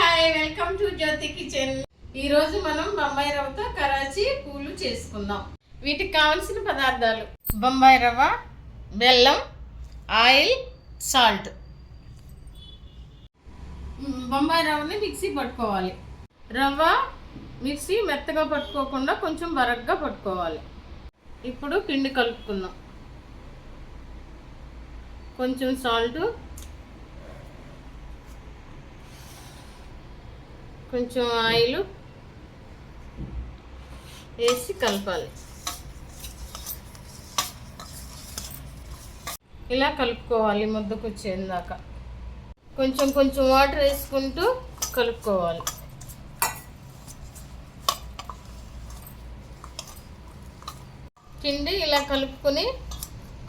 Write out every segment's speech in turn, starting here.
Hi welcome to Jyothi kitchen. ఈరోజు మనం బొంబాయి రవ్వతో కరాచీ పూలు చేసుకుందాం. వీటికి కావలసిన పదార్థాలు బొంబాయి రవ్వ బెల్లం ఆయిల్ సాల్ట్. బొంబాయి రవ్వని మిక్సీ పట్టుకోవాలి. రవ్వ మిక్సీ మెత్తగా పట్టుకోకుండా కొంచెం బరగ్గా పట్టుకోవాలి. ఇప్పుడు పిండి కలుపుకుందాం. కొంచెం సాల్ట్ కొంచెం ఆయిల్ వేసి కలపాలి. ఇలా కలుపుకోవాలి ముద్దకు వచ్చేందాక. కొంచెం కొంచెం వాటర్ వేసుకుంటూ కలుపుకోవాలి. పిండి ఇలా కలుపుకొని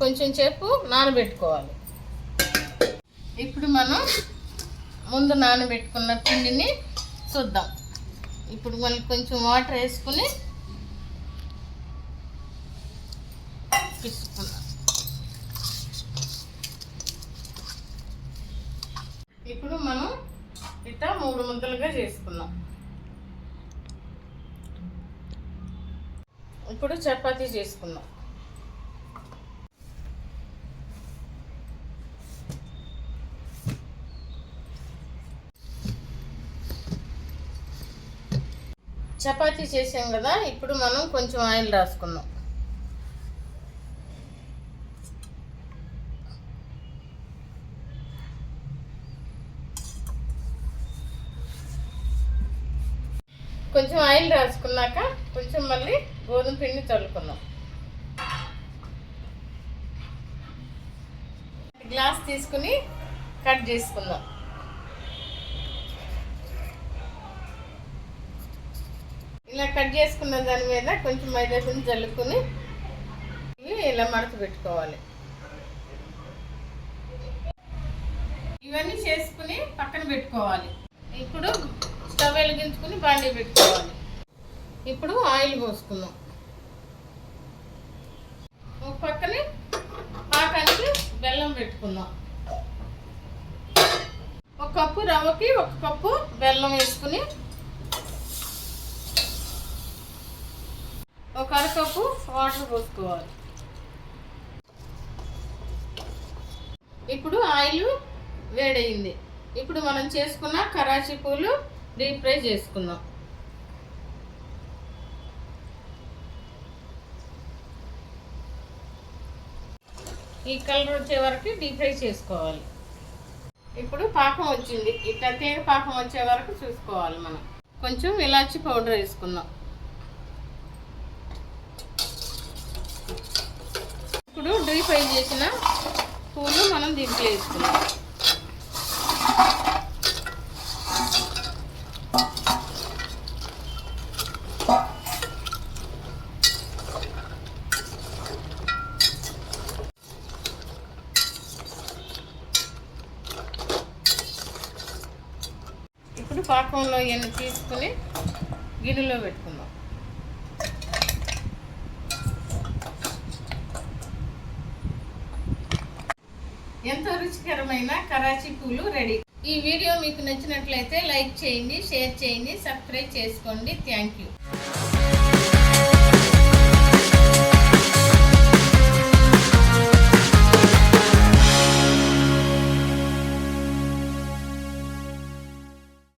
కొంచెం సేపు నానబెట్టుకోవాలి. ఇప్పుడు మనం ముందు నానబెట్టుకున్న పిండిని చూద్దాం. ఇప్పుడు మళ్ళీ కొంచెం వాటర్ వేసుకుని పిసుకున్నాం ఇప్పుడు మనం ఇట్లా మూడు ముద్దలుగా చేసుకున్నాం ఇప్పుడు చపాతీ చేసుకుందాం. చపాతీ చేసాం కదా ఇప్పుడు మనం కొంచెం ఆయిల్ రాసుకుందాం. కొంచెం ఆయిల్ రాసుకున్నాక కొంచెం మళ్ళీ గోధుమ పిండి చల్లుకుందాం. గ్లాస్ తీసుకుని కట్ చేసుకుందాం. ఇలా కట్ చేసుకున్న దాని మీద కొంచెం మైదా పిండి చల్లుకుని ఇవి ఇలా మడత పెట్టుకోవాలి. ఇవన్నీ చేసుకుని పక్కన పెట్టుకోవాలి. ఇప్పుడు స్టవ్ వెలిగించుకుని బాండీ పెట్టుకోవాలి. ఇప్పుడు ఆయిల్ పోసుకుందాం. ఒక పక్కనే పాకానికి బెల్లం పెట్టుకుందాం. ఒక కప్పు రవ్వకి ఒక కప్పు బెల్లం వేసుకుని ఒక అరకప్పు వాటర్ పోసుకోవాలి. ఇప్పుడు ఆయిల్ వేడయింది. ఇప్పుడు మనం చేసుకున్న కరాచీ పూలు డీప్ ఫ్రై చేసుకుందాం. ఈ కలర్ వచ్చే వరకు డీప్ ఫ్రై చేసుకోవాలి. ఇప్పుడు పాకం వచ్చింది. ఇట్లా తేగ పాకం వచ్చే వరకు చూసుకోవాలి మనం. కొంచెం ఇలాచి పౌడర్ వేసుకుందాం. ఇప్పుడు డీ ఫ్రై చేసిన పూలు మనం దీంట్లో వేసుకున్నాం ఇప్పుడు పాకంలో ఇవన్నీ తీసుకుని గిన్నెలో పెట్టుకుందాం. ఎంతో రుచికరమైన కరాచీ పూలు రెడీ. ఈ వీడియో మీకు నచ్చినట్లయితే లైక్ చేయండి షేర్ చేయండి సబ్స్క్రైబ్ చేసుకోండి. Thank you.